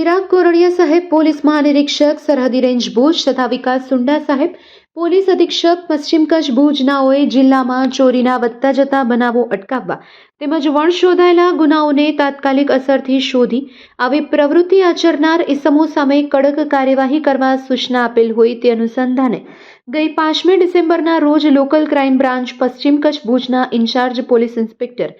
ચિરાગ કોરડિયા સાહેબ પોલીસ મહાનિરીક્ષક સરહદી રેન્જ ભુજ તથા વિકાસ સુંડા સાહેબ પોલીસ અધિક્ષક પશ્ચિમ કચ્છ ભુજનાઓએ જિલ્લામાં ચોરીના વધતા જતા બનાવો અટકાવવા તેમજ વણ શોધાયેલા ગુનાઓને તાત્કાલિક અસરથી શોધી આવી પ્રવૃત્તિ આચરનાર ઇસમો સામે કડક કાર્યવાહી કરવા સૂચના આપેલ હોય તે અનુસંધાને ગઈ પાંચમી ડિસેમ્બરના રોજ લોકલ ક્રાઇમ બ્રાન્ચ પશ્ચિમ કચ્છ ભુજના incharge police inspector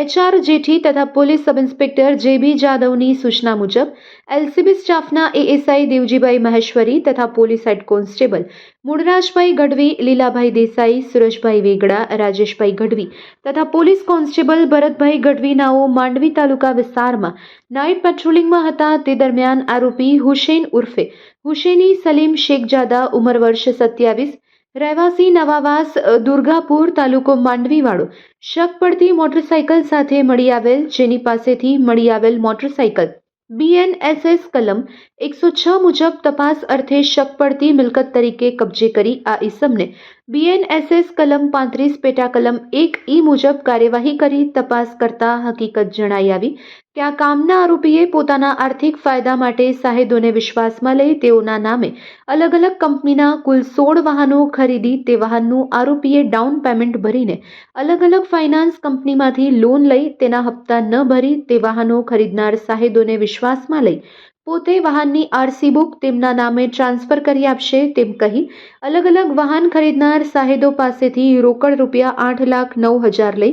HR Jethi તથા પોલીસ સબ ઇન્સ્પેક્ટર જેબી જાદવની સૂચના મુજબ એલસીબી સ્ટાફના એએસઆઈ દેવજીભાઈ મહેશ્વરી તથા police head constable Mulrajbhai Gadhvi, Lilabhai Desai Surajbhai Vegda, Rajeshbhai Gadhvi તથા પોલીસ કોન્સ્ટેબલ ભરતભાઈ ગઢવીનાઓ માંડવી તાલુકા વિસ્તારમાં નાઇટ પેટ્રોલિંગમાં હતા. તે દરમિયાન આરોપી હુસેન ઉર્ફે હુસેની સલીમ શેખજાદા ઉંમર વર્ષ સત્યાવીસ, રહેવાસી નવાવાસ દુર્ગાપુર તાલુકો માંડવીવાળો, શક પડતી મોટરસાઇકલ સાથે મળી આવેલ, જેની પાસેથી મળી આવેલ મોટરસાઇકલ બીએનએસએસ કલમ એકસો છ મુજબ તપાસ અર્થે શક પડતી મિલકત તરીકે કબજે કરી આ ઈસમને બીએનએસએસ કલમ પાંત્રીસ પેટા કલમ એક ઈ મુજબ કાર્યવાહી કરી તપાસ કરતા હકીકત જણાઈ આવી. આ કામના આરોપીએ પોતાના આર્થિક ફાયદા માટે સાહેદોને વિશ્વાસમાં લઈ તેઓના નામે અલગ અલગ કંપનીના કુલ સોળ વાહનો ખરીદી તે વાહનનું આરોપીએ ડાઉન પેમેન્ટ ભરીને અલગ અલગ ફાઇનાન્સ કંપનીમાંથી લોન લઈ તેના હપ્તા ન ભરી તે વાહનો ખરીદનાર સાહેદોને વિશ્વાસમાં લઈ પોતે વાહનની આરસી બુક તેમના નામે ટ્રાન્સફર કરી આપશે તેમ કહી અલગ અલગ વાહન ખરીદનાર સાહેદો પાસેથી રોકડ રૂપિયા આઠ લાખ નવ હજાર લઈ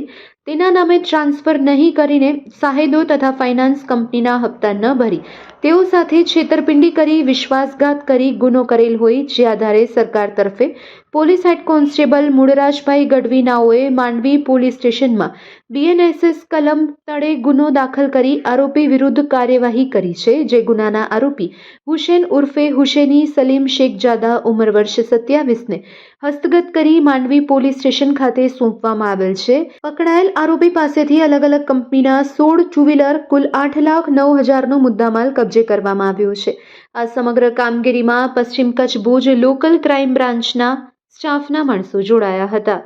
તેના નામે ટ્રાન્સફર નહીં કરીને સાહેદો તથા ફાઇનાન્સ કંપનીના હપ્તા ન ભરી. તેઓ સાથે છેતરપિંડી કરી, વિશ્વાસઘાત કરી ગુનો કરેલ હોય જે આધારે સરકાર તરફે પોલીસ હેડ કોન્સ્ટેબલ મૂળરાજભાઈ ગઢવીનાઓએ માંડવી પોલીસ સ્ટેશનમાં બીએનએસએસ કલમ તળે ગુનો દાખલ કરી આરોપી વિરુદ્ધ કાર્યવાહી કરી છે, જે ગુનાના આરોપી હુસેન ઉર્ફે હુસેની સલીમ શેખજાદા ઉંમર વર્ષ સત્યાવીસને હસ્તગત કરી માંડવી પોલીસ સ્ટેશન ખાતે સોંપવામાં આવેલ છે. પકડાયેલ આરોપી પાસેથી અલગ અલગ કંપનીના સોળ ટુ વ્હીલર કુલ આઠ લાખ નવ હજારનો મુદ્દામાલ કબજે કરવામાં આવ્યો છે. આ સમગ્ર કામગીરીમાં પશ્ચિમ કચ્છ ભુજ લોકલ ક્રાઇમ બ્રાન્ચના સ્ટાફના માણસો જોડાયા હતા.